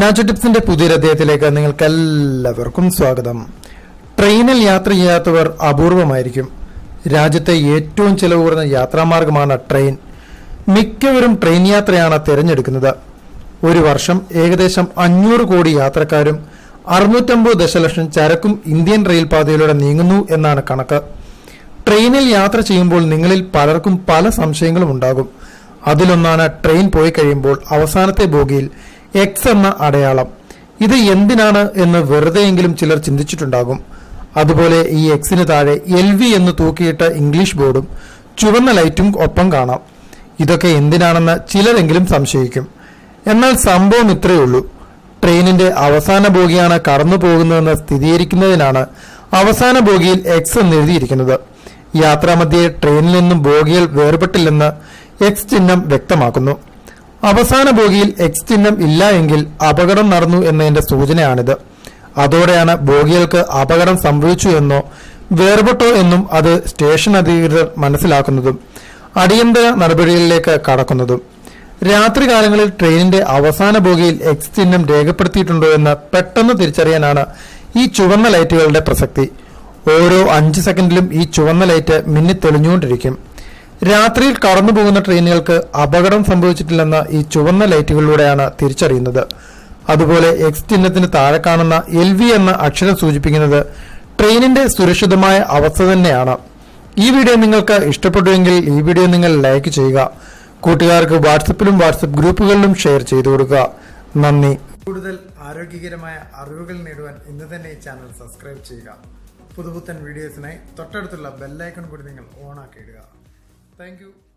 Nacho ടിപ്സിന്റെ പുതിയൊരു അദ്ദേഹത്തിലേക്ക് നിങ്ങൾക്ക് എല്ലാവർക്കും സ്വാഗതം. ട്രെയിനിൽ യാത്ര ചെയ്യാത്തവർ അപൂർവമായിരിക്കും. രാജ്യത്തെ ഏറ്റവും ചെലവ് കുറഞ്ഞ യാത്രാമാർഗമാണ് ട്രെയിൻ. മിക്കവരും ട്രെയിൻ യാത്രയാണ് തിരഞ്ഞെടുക്കുന്നത്. ഒരു വർഷം ഏകദേശം അഞ്ഞൂറ് കോടി യാത്രക്കാരും അറുന്നൂറ്റമ്പത് ദശലക്ഷം ചരക്കും ഇന്ത്യൻ റെയിൽ പാതയിലൂടെ നീങ്ങുന്നു എന്നാണ് കണക്ക്. ട്രെയിനിൽ യാത്ര ചെയ്യുമ്പോൾ നിങ്ങളിൽ പലർക്കും പല സംശയങ്ങളും ഉണ്ടാകും. അതിലൊന്നാണ് ട്രെയിൻ പോയി കഴിയുമ്പോൾ അവസാനത്തെ ബോഗിയിൽ എക്സ് എന്ന അടയാളം. ഇത് എന്തിനാണ് എന്ന് വെറുതെയെങ്കിലും ചിലർ ചിന്തിച്ചിട്ടുണ്ടാകും. അതുപോലെ ഈ എക്സിന് താഴെ എൽ വി എന്ന് തൂക്കിയിട്ട ഇംഗ്ലീഷ് ബോർഡും ചുവന്ന ലൈറ്റും ഒപ്പം കാണാം. ഇതൊക്കെ എന്തിനാണെന്ന് ചിലരെങ്കിലും സംശയിക്കും. എന്നാൽ സംഭവം ഇത്രയേ ഉള്ളൂ. ട്രെയിനിന്റെ അവസാന ബോഗിയാണ് കടന്നു പോകുന്നതെന്ന് സ്ഥിരീകരിക്കുന്നതിനാണ് അവസാന ബോഗിയിൽ എക്സ് എന്ന് എഴുതിയിരിക്കുന്നത്. യാത്രാമധ്യേ ട്രെയിനിൽ നിന്നും ബോഗികൾ വേർപെട്ടില്ലെന്ന് എക്സ് ചിഹ്നം വ്യക്തമാക്കുന്നു. അവസാന ബോഗിയിൽ എക്സ് ചിഹ്നം ഇല്ല എങ്കിൽ അപകടം നടന്നു എന്നതിന്റെ സൂചനയാണിത്. അതോടെയാണ് ബോഗികൾക്ക് അപകടം സംഭവിച്ചു എന്നോ വേർപെട്ടോ എന്നും അത് സ്റ്റേഷൻ അധികൃതർ മനസ്സിലാക്കുന്നതും അടിയന്തര നടപടികളിലേക്ക് കടക്കുന്നതും. രാത്രികാലങ്ങളിൽ ട്രെയിനിന്റെ അവസാന ബോഗിയിൽ എക്സ് ചിഹ്നം രേഖപ്പെടുത്തിയിട്ടുണ്ടോ എന്ന് പെട്ടെന്ന് തിരിച്ചറിയാനാണ് ഈ ചുവന്ന ലൈറ്റുകളുടെ പ്രസക്തി. ഓരോ അഞ്ച് സെക്കൻഡിലും ഈ ചുവന്ന ലൈറ്റ് മിന്നി തെളിഞ്ഞുകൊണ്ടിരിക്കും. രാത്രിയിൽ കടന്നു പോകുന്ന ട്രെയിനുകൾക്ക് അപകടം സംഭവിച്ചിട്ടില്ലെന്ന ഈ ചുവന്ന ലൈറ്റുകളിലൂടെയാണ് തിരിച്ചറിയുന്നത്. അതുപോലെ എക്സ് ചിഹ്നത്തിന് താഴെ കാണുന്ന എൽ വി എന്ന അക്ഷരം സൂചിപ്പിക്കുന്നത് ട്രെയിനിന്റെ സുരക്ഷിതമായ അവസ്ഥ തന്നെയാണ്. ഈ വീഡിയോ നിങ്ങൾക്ക് ഇഷ്ടപ്പെട്ടുവെങ്കിൽ ഈ വീഡിയോ നിങ്ങൾ ലൈക്ക് ചെയ്യുക. കൂട്ടുകാർക്ക് വാട്സപ്പിലും വാട്സപ്പ് ഗ്രൂപ്പുകളിലും ഷെയർ ചെയ്തു കൊടുക്കുക. നന്ദി. കൂടുതൽ ആരോഗ്യകരമായ അറിവുകൾ നേടുവാൻ ഇന്ന് തന്നെ ഈ ചാനൽ സബ്സ്ക്രൈബ് ചെയ്യുക. പുതുപുത്തൻ വീഡിയോസിനായി തൊട്ടടുത്തുള്ള ബെല്ലൈക്കൺ കൂടി നിങ്ങൾ ഓൺ Thank you.